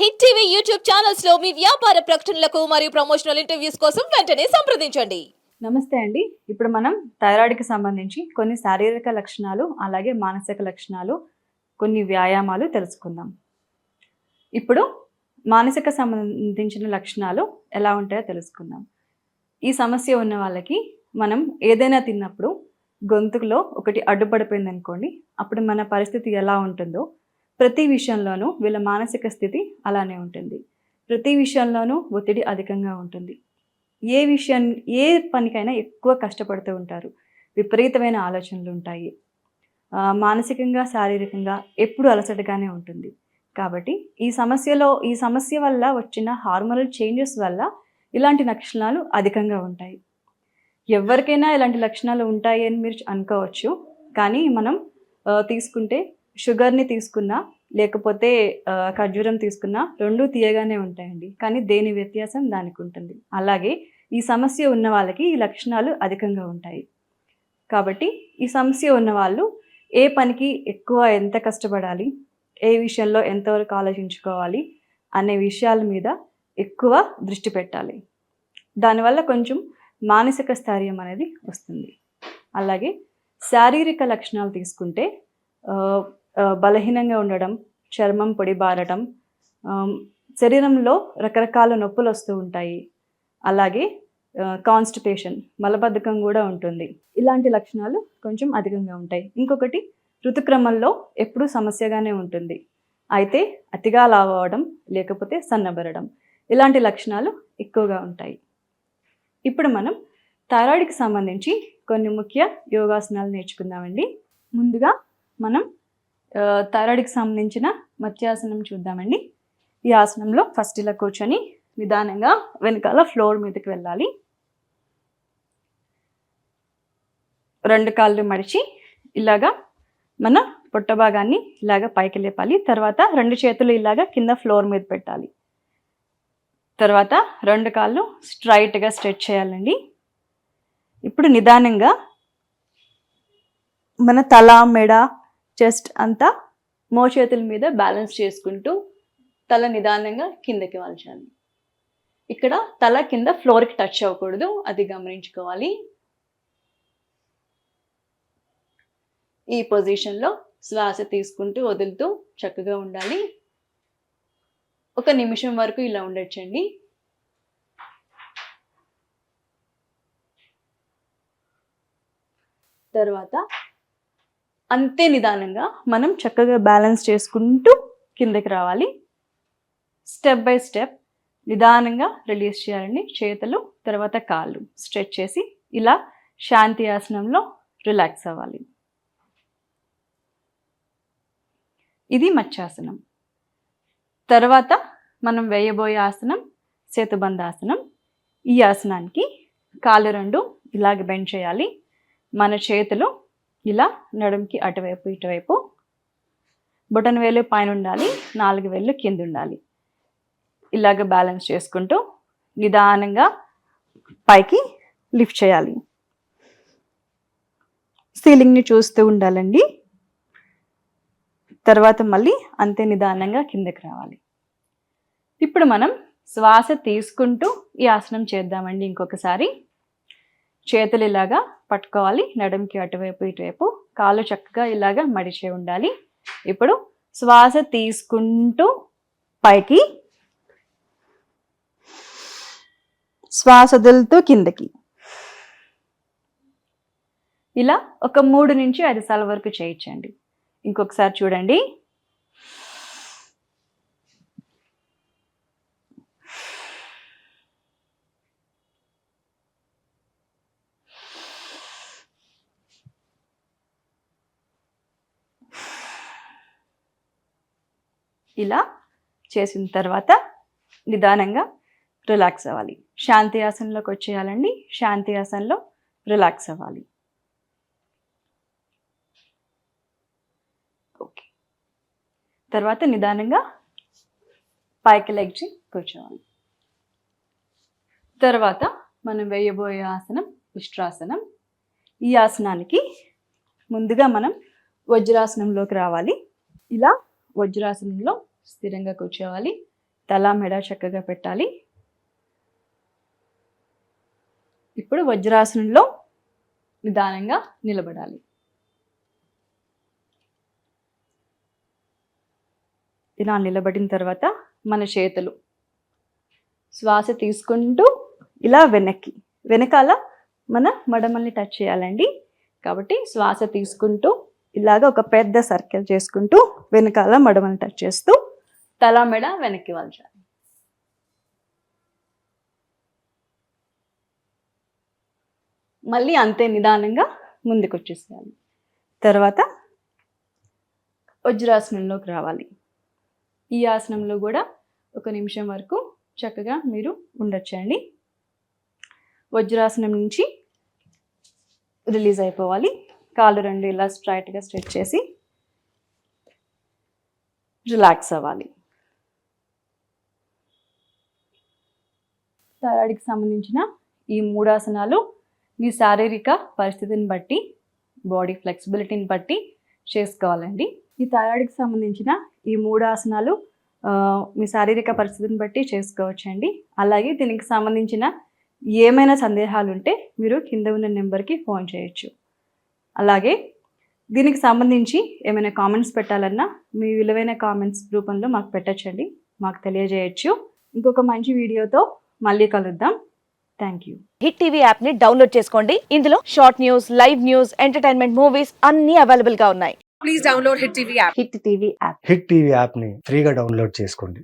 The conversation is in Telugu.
హిట్ టీవీ యూట్యూబ్ ఛానల్స్లో మీ వ్యాపార ప్రకటనలకు మరియు ప్రమోషనల్ ఇంటర్వ్యూస్ కోసం వెంటనే సంప్రదించండి. నమస్తే అండి. ఇప్పుడు మనం థైరాయిడ్కి సంబంధించి కొన్ని శారీరక లక్షణాలు అలాగే మానసిక లక్షణాలు కొన్ని వ్యాయామాలు తెలుసుకుందాం. ఇప్పుడు మానసిక సంబంధించిన లక్షణాలు ఎలా ఉంటాయో తెలుసుకుందాం. ఈ సమస్య ఉన్న వాళ్ళకి మనం ఏదైనా తిన్నప్పుడు గొంతులో ఒకటి అడ్డుపడిపోయింది అనుకోండి అప్పుడు మన పరిస్థితి ఎలా ఉంటుందో ప్రతి విషయంలోనూ వీళ్ళ మానసిక స్థితి అలానే ఉంటుంది. ప్రతి విషయంలోనూ ఒత్తిడి అధికంగా ఉంటుంది. ఏ విషయం ఏ పనికైనా ఎక్కువ కష్టపడుతూ ఉంటారు. విపరీతమైన ఆలోచనలు ఉంటాయి. మానసికంగా శారీరకంగా ఎప్పుడు అలసటగానే ఉంటుంది. కాబట్టి ఈ సమస్యలో ఈ సమస్య వల్ల వచ్చిన హార్మోనల్ చేంజెస్ వల్ల ఇలాంటి లక్షణాలు అధికంగా ఉంటాయి. ఎవరికైనా ఇలాంటి లక్షణాలు ఉంటాయి అని మీరు అనుకోవచ్చు. కానీ మనం తీసుకుంటే షుగర్ని తీసుకున్నా లేకపోతే ఖర్జూరం తీసుకున్నా రెండు తీయగానే ఉంటాయండి. కానీ దేని వ్యత్యాసం? దానికి ఉంటుంది అలాగే ఈ సమస్య ఉన్న వాళ్ళకి ఈ లక్షణాలు అధికంగా ఉంటాయి. కాబట్టి ఈ సమస్య ఉన్న వాళ్ళు ఏ పనికి ఎక్కువ ఎంత కష్టపడాలి ఏ విషయంలో ఎంతవరకు ఆలోచించుకోవాలి అనే విషయాల మీద ఎక్కువ దృష్టి పెట్టాలి. దానివల్ల కొంచెం మానసిక స్థైర్యం అనేది వస్తుంది. అలాగే శారీరక లక్షణాలు తీసుకుంటే బలహీనంగా ఉండడం చర్మం పొడి బారటం శరీరంలో రకరకాల నొప్పులు వస్తూ ఉంటాయి. అలాగే కాన్స్టిపేషన్ మలబద్ధకం కూడా ఉంటుంది. ఇలాంటి లక్షణాలు కొంచెం అధికంగా ఉంటాయి. ఇంకొకటి ఋతుక్రమంలో ఎప్పుడూ సమస్యగానే ఉంటుంది. అయితే అతిగా లావు లేకపోతే సన్నబరడం ఇలాంటి లక్షణాలు ఎక్కువగా ఉంటాయి. ఇప్పుడు మనం థైరాయిడ్కి సంబంధించి కొన్ని ముఖ్య యోగాసనాలు నేర్చుకుందామండి. ముందుగా మనం థైరాయిడ్కి సంబంధించిన మత్స్యాసనం చూద్దామండి. ఈ ఆసనంలో ఫస్ట్ ఇలా కూర్చొని నిదానంగా వెనకాల ఫ్లోర్ మీదకి వెళ్ళాలి. రెండు కాళ్ళు మడిచి ఇలాగా మన పొట్ట భాగాన్ని ఇలాగ పైకి లేపాలి. తర్వాత రెండు చేతులు ఇలాగా కింద ఫ్లోర్ మీద పెట్టాలి. తర్వాత రెండు కాళ్ళు స్ట్రైట్గా స్ట్రెచ్ చేయాలండి. ఇప్పుడు నిదానంగా మన తల మెడ చెస్ట్ అంతా మోచేతుల మీద బ్యాలెన్స్ చేసుకుంటూ తల నిదానంగా కిందకి వాల్చాలి. ఇక్కడ తల కింద ఫ్లోర్కి టచ్ అవ్వకూడదు అది గమనించుకోవాలి. ఈ పొజిషన్లో శ్వాస తీసుకుంటూ వదులుతూ చక్కగా ఉండాలి. ఒక నిమిషం వరకు ఇలా ఉండొచ్చండి. తర్వాత అంతే నిదానంగా మనం చక్కగా బ్యాలెన్స్ చేసుకుంటూ కిందకి రావాలి. స్టెప్ బై స్టెప్ నిదానంగా రిలీజ్ చేయాలండి చేతులు తర్వాత కాళ్ళు. స్ట్రెచ్ చేసి ఇలా శాంతి ఆసనంలో రిలాక్స్ అవ్వాలి. ఇది మత్స్యాసనం. తర్వాత మనం వేయబోయే ఆసనం సేతుబంధాసనం ఈ ఆసనానికి కాళ్ళు రెండు ఇలాగ బెండ్ చేయాలి. మన చేతులు ఇలా నడుంకి అటువైపు ఇటువైపు. బొటన్ వేలు పైన ఉండాలి నాలుగు వేళ్ళు కింద ఉండాలి ఇలాగ బ్యాలెన్స్ చేసుకుంటూ నిదానంగా పైకి లిఫ్ట్ చేయాలి. సీలింగ్ని చూస్తూ ఉండాలండి. తర్వాత మళ్ళీ అంతే నిదానంగా కిందకి రావాలి. ఇప్పుడు మనం శ్వాస తీసుకుంటూ ఈ ఆసనం చేద్దామండి ఇంకొకసారి. చేతులు ఇలాగా పట్టుకోవాలి. నడుంకి అటువైపు ఇటువైపు. కాళ్ళు చక్కగా ఇలాగా మడిచే ఉండాలి. ఇప్పుడు శ్వాస తీసుకుంటూ పైకి శ్వాస వదులుతూ కిందకి. ఇలా ఒక మూడు నుంచి ఐదు సార్లు వరకు చేయించండి. ఇంకొకసారి చూడండి. ఇలా చేసిన తర్వాత నిదానంగా రిలాక్స్ అవ్వాలి. శాంతి ఆసనంలోకి వచ్చేయాలండి. శాంతి ఆసనంలో రిలాక్స్ అవ్వాలి. ఓకే. తర్వాత నిదానంగా పైకి లెగ్చి కూర్చోవాలి. తర్వాత మనం వేయబోయే ఆసనం ఉష్ట్రాసనం ఈ ఆసనానికి ముందుగా మనం వజ్రాసనంలోకి రావాలి. ఇలా వజ్రాసనంలో స్థిరంగా కూర్చోవాలి. తల మెడ చక్కగా పెట్టాలి. ఇప్పుడు వజ్రాసనంలో నిదానంగా నిలబడాలి. ఇలా నిలబడిన తర్వాత మన చేతులు. శ్వాస తీసుకుంటూ ఇలా వెనక్కి. వెనకాల మన మడమల్ని టచ్ చేయాలండి. కాబట్టి శ్వాస తీసుకుంటూ ఇలాగ ఒక పెద్ద సర్కిల్ చేసుకుంటూ వెనకాల మడమని టచ్ చేస్తూ తల మెడ వెనక్కి వాల్చాలి. మళ్ళీ అంతే నిదానంగా ముందుకు వచ్చేసేయాలి తర్వాత వజ్రాసనంలోకి రావాలి. ఈ ఆసనంలో కూడా ఒక నిమిషం వరకు చక్కగా మీరు ఉండొచ్చండి. వజ్రాసనం నుంచి రిలీజ్ అయిపోవాలి. కాళ్ళు రెండు ఇలా స్ట్రైట్గా స్ట్రెచ్ చేసి రిలాక్స్ అవ్వాలి. థైరాయిడ్కి సంబంధించిన ఈ మూడు ఆసనాలు మీ శారీరక పరిస్థితిని బట్టి బాడీ ఫ్లెక్సిబిలిటీని బట్టి చేసుకోవాలండి. ఈ థైరాయిడ్కి సంబంధించిన ఈ మూడు ఆసనాలు మీ శారీరక పరిస్థితిని బట్టి చేసుకోవచ్చండి. అలాగే దీనికి సంబంధించిన ఏమైనా సందేహాలు ఉంటే మీరు కింద ఉన్న నెంబర్కి ఫోన్ చేయొచ్చు. అలాగే దీనికి సంబంధించి ఏమైనా కామెంట్స్ పెట్టాలన్నా మీ విలువైన కామెంట్స్ రూపంలో మాకు పెట్టచ్చండి. మాకు తెలియజేయచ్చు. ఇంకొక మంచి వీడియోతో మళ్ళీ కలుద్దాం. థ్యాంక్ యూ హిట్ టీవీ యాప్ని డౌన్లోడ్ చేసుకోండి. ఇందులో short news live news entertainment movies అన్ని అవైలబుల్గా ఉన్నాయి. Please download Hit TV app. Hit TV app Hit TV యాప్ని ఫ్రీగా డౌన్లోడ్ చేసుకోండి.